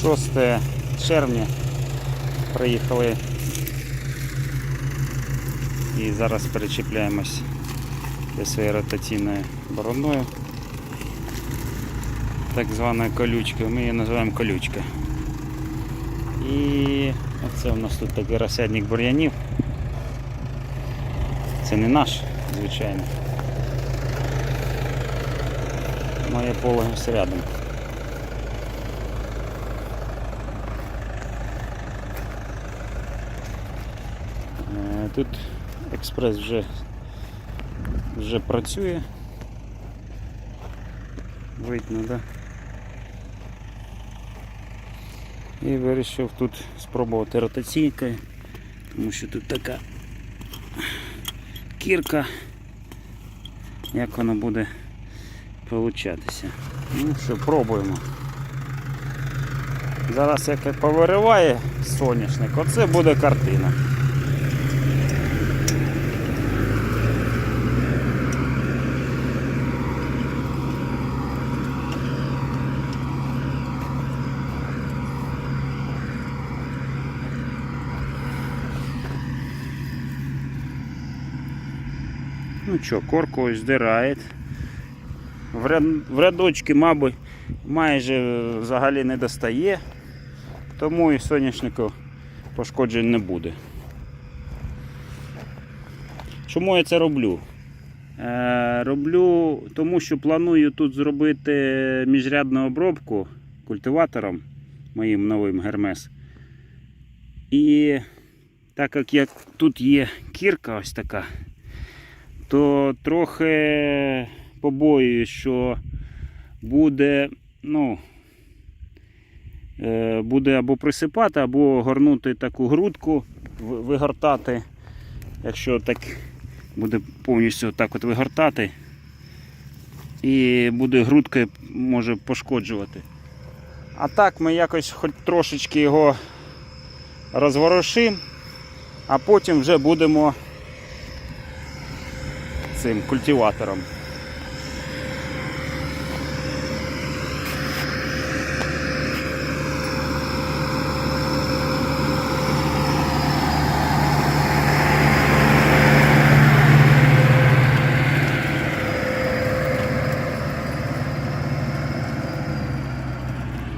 6 червня приїхали і зараз перечіпляємось зі своєю ротаційною бороною. Так званою колючкою. Ми її називаємо колючка. І оце у нас тут такий розсядник бур'янів. Це не наш, звичайно. Моє поле ось рядом. Е, Тут експрес вже, вже працює. Видно, да? І вирішив тут спробувати ротаційкою, тому що тут така кірка, як воно буде получатися. Ну що, пробуємо. Зараз як повириває соняшник, оце буде картина. Ну що, корку ось здирає. В, рядочки, мабуть, майже взагалі не достає, тому і соняшнику пошкоджень не буде. Чому я це роблю? Е, роблю тому, що планую тут зробити міжрядну обробку культиватором моїм новим Гермес. І так як я, тут є кірка ось така, то трохи побоююсь, що буде, ну, е, буде або присипати, або горнути таку грудку, вигортати. Якщо так буде повністю так от вигортати, і буде грудкою може пошкоджувати. А так ми якось хоч трошечки його розворошимо, а потім вже будемо цим культиватором.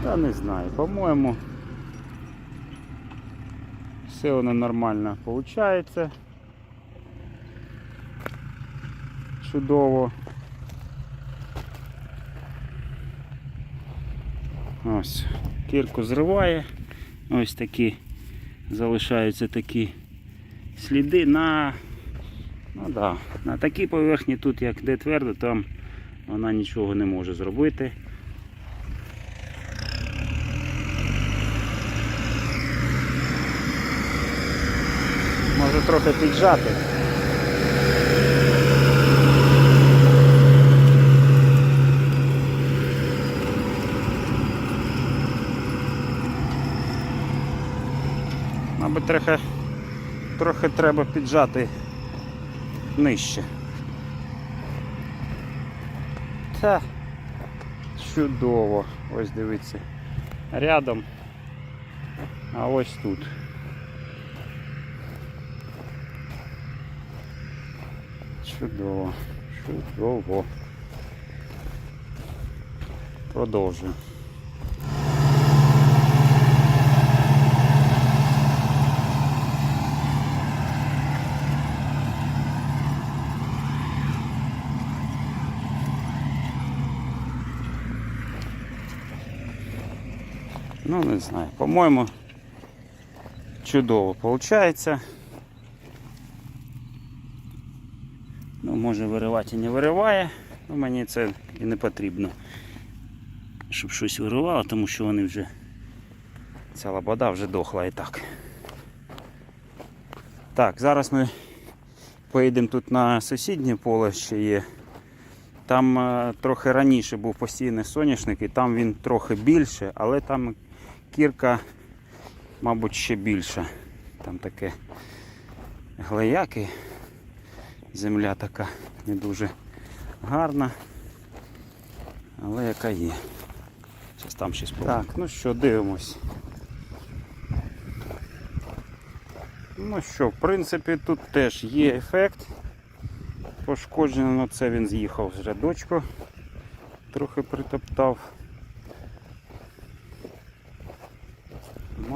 Та не знаю, по-моєму, все воно нормально виходить. Чудово. Ось, кірку зриває. Ось такі залишаються такі сліди на, ну да, на такій поверхні тут, як де твердо, там вона нічого не може зробити. Може трохи піджати. Мабуть, трохи, трохи треба піджати нижче. Та чудово. Ось дивіться. Рядом. А ось тут. Чудово, чудово. Продовжуємо. Ну, не знаю. По-моєму, чудово виходить. Ну, може виривати і не вириває, ну мені це і не потрібно, щоб щось виривало, тому що вони вже ця лобода вже дохла і так. Так, зараз ми поїдемо тут на сусіднє поле ще є. Там е, трохи раніше був постійний соняшник і там він трохи більше, але там кірка, мабуть, ще більша. Там таке глеяки. Земля така не дуже гарна, але яка є. Зараз там спробую. Так, ну що, дивимось. Ну що, в принципі, тут теж є ефект. Пошкоджено, ну це він з'їхав з рядочку. Трохи притоптав.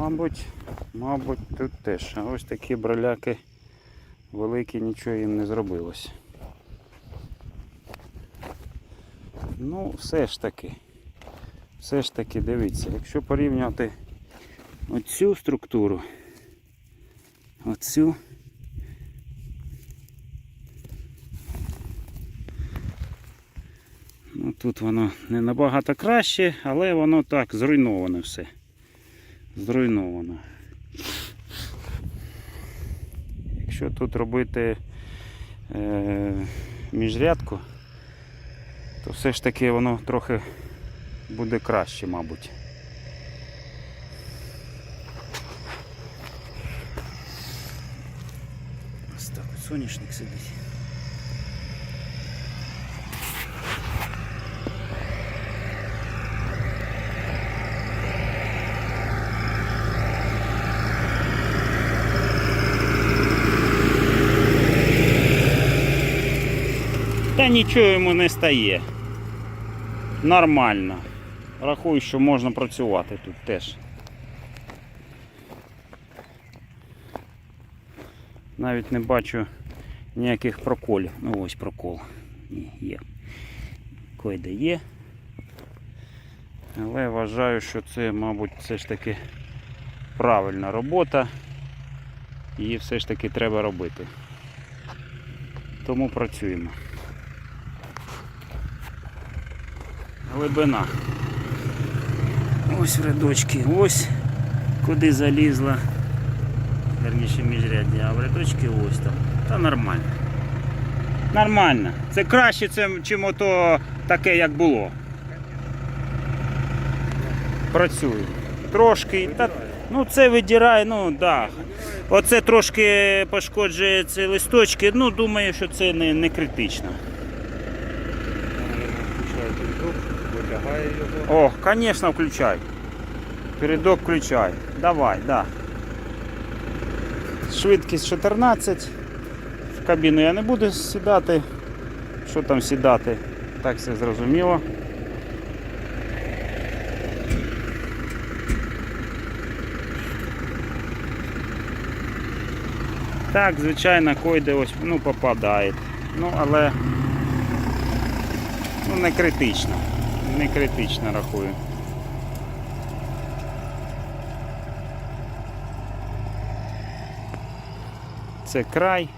Мабуть, мабуть, тут теж. А ось такі броляки великі, нічого їм не зробилось. Ну, все ж таки, все ж таки, дивіться, якщо порівняти оцю структуру, оцю. Ну, тут воно не набагато краще, але воно так зруйноване все. Зруйновано. Якщо тут робити е, міжрядку, то все ж таки воно трохи буде краще, мабуть. Ось так соняшник сидить. Та нічого йому не стає. Нормально. Рахую, що можна працювати тут теж. Навіть не бачу ніяких проколів. Ну ось прокол. Ні, є. Койде є. Але вважаю, що це, мабуть, все ж таки правильна робота. Її все ж таки треба робити. Тому працюємо. Глибина. Ось рядочки, ось куди залізла. Верніше міжряддя, а в рядочки ось там. Та нормально. Нормально. Це краще, чим ото таке, як було. Працює. Трошки. Та, ну це видирає, ну. Да. Оце трошки пошкоджує ці листочки, ну думаю, що це не, не критично. Включає передок, витягає його. О, конечно, включай. Передок включай. Давай, да. Швидкість 14. В кабіну я не буду сідати. Що там сідати? Так все зрозуміло. Так, звичайно, койде ось ну, попадає. Ну, але ну, не критично. Не критично рахую. Це край.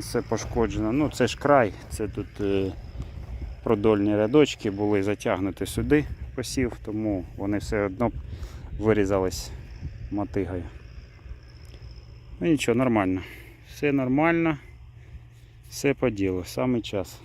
Це пошкоджено. Ну це ж край, це тут е, продольні рядочки були затягнуті сюди посів, тому вони все одно вирізались мотигою. Ну нічого, нормально. Все нормально, все по ділу, саме час.